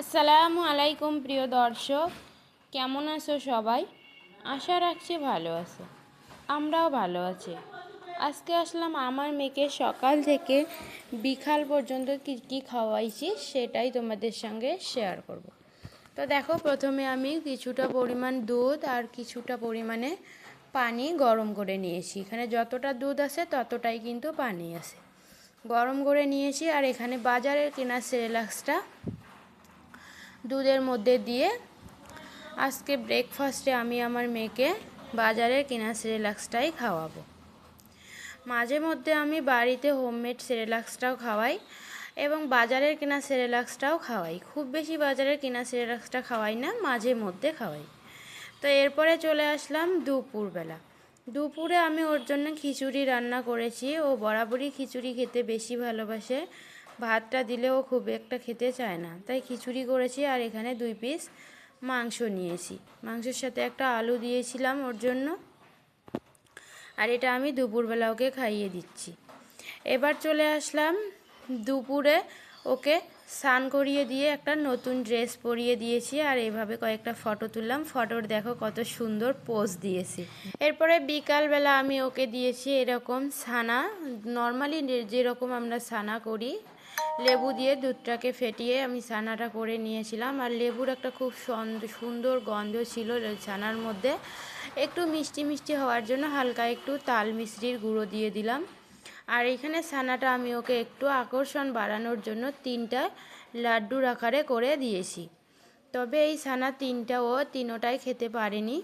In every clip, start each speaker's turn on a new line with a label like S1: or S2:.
S1: আসসালামু আলাইকুম প্রিয় দর্শক, কেমন আছো সবাই? আশা রাখছি ভালো আছো। আমরাও ভালো আছি। আজকে আসলাম আমার মেয়েকে সকাল থেকে বিকাল পর্যন্ত কী কী খাওয়াইছি সেটাই তোমাদের সঙ্গে শেয়ার করব। তো দেখো, প্রথমে আমি কিছুটা পরিমাণ দুধ আর কিছুটা পরিমাণে পানি গরম করে নিয়েছি। এখানে যতটা দুধ আছে ততটাই কিন্তু পানি আছে। গরম করে নিয়েছি আর এখানে বাজারের কেনা সেরেলাক্সটা দুধের মধ্যে দিয়ে আজকে ব্রেকফাস্টে আমি আমার মেয়েকে বাজারের কেনা সেরেলাক্সটাই খাওয়াবো। মাঝে মধ্যে আমি বাড়িতে হোমমেড সেরেলাক্সটাও খাওয়াই এবং বাজারের কেনা সেরেলাক্সটাও খাওয়াই। খুব বেশি বাজারের কেনা সেরেলাক্সটা খাওয়াই না, মাঝে মধ্যে খাওয়াই। তো এরপরে চলে আসলাম দুপুরবেলা। দুপুরে আমি ওর জন্য খিচুড়ি রান্না করেছি। ও বরাবরই খিচুড়ি খেতে বেশি ভালোবাসে। ভাতটা দিলেও খুব একটা খেতে চায় না। তাই খিচুড়ি করেছি আর এখানে দুই পিস মাংস নিয়েছি। মাংসের সাথে একটা আলু দিয়েছিলাম ওর জন্য। আর এটা আমি দুপুরবেলা ওকে খাইয়ে দিচ্ছি। এবার চলে আসলাম দুপুরে ওকে স্নান করিয়ে দিয়ে একটা নতুন ড্রেস পরিয়ে দিয়েছি আর এইভাবে কয়েকটা ফটো তুললাম। ফটোর দেখো কত সুন্দর পোজ দিয়েছি। এরপরে বিকালবেলা আমি ওকে দিয়েছি এরকম ছানা নর্মালি যেরকম আমরা ছানা করি লেবু দিয়ে দুধটাকে ফেটিয়ে আমি ছানাটা করে নিয়েছিলাম। আর লেবুর একটা খুব সুন্দর গন্ধ ছিল ছানার মধ্যে। একটু মিষ্টি মিষ্টি হওয়ার জন্য হালকা একটু তাল মিশ্রির গুঁড়ো দিয়ে দিলাম। আর এখানে ছানাটা আমি ওকে একটু আকর্ষণ বাড়ানোর জন্য তিনটা লাড্ডুর আকারে করে দিয়েছি। তবে এই ছানা তিনটা ও তিনোটাই খেতে পারেনি।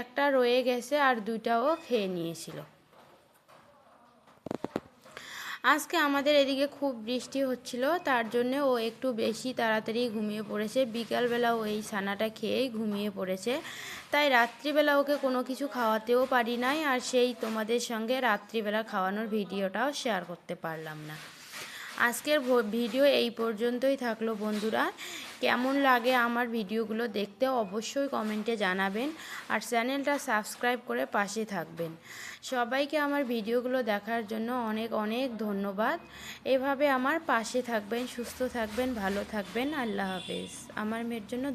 S1: একটা রয়ে গেছে আর দুটাও খেয়ে নিয়েছিল। আজকে আমাদের এদিকে খুব বৃষ্টি হচ্ছিল, তার জন্য ও একটু বেশি তাড়াতাড়ি ঘুমিয়ে পড়েছে। বিকালবেলা ও এই ছানাটা খেয়েই ঘুমিয়ে পড়েছে। তাই রাত্রিবেলা ওকে কোনো কিছু খাওয়াতেও পারি নাই, আর সেই তোমাদের সঙ্গে রাত্রিবেলা খাওয়ানোর ভিডিওটাও শেয়ার করতে পারলাম না। আজকের ভিডিও এই পর্যন্তই থাকল বন্ধুরা। কেমন লাগে আমার ভিডিওগুলো দেখতে অবশ্যই কমেন্টে জানাবেন আর চ্যানেলটা সাবস্ক্রাইব করে পাশে থাকবেন। সবাইকে আমার ভিডিওগুলো দেখার জন্য অনেক অনেক ধন্যবাদ। এভাবে আমার পাশে থাকবেন, সুস্থ থাকবেন, ভালো থাকবেন। আল্লাহ হাফেজ। আমার মেয়ের জন্য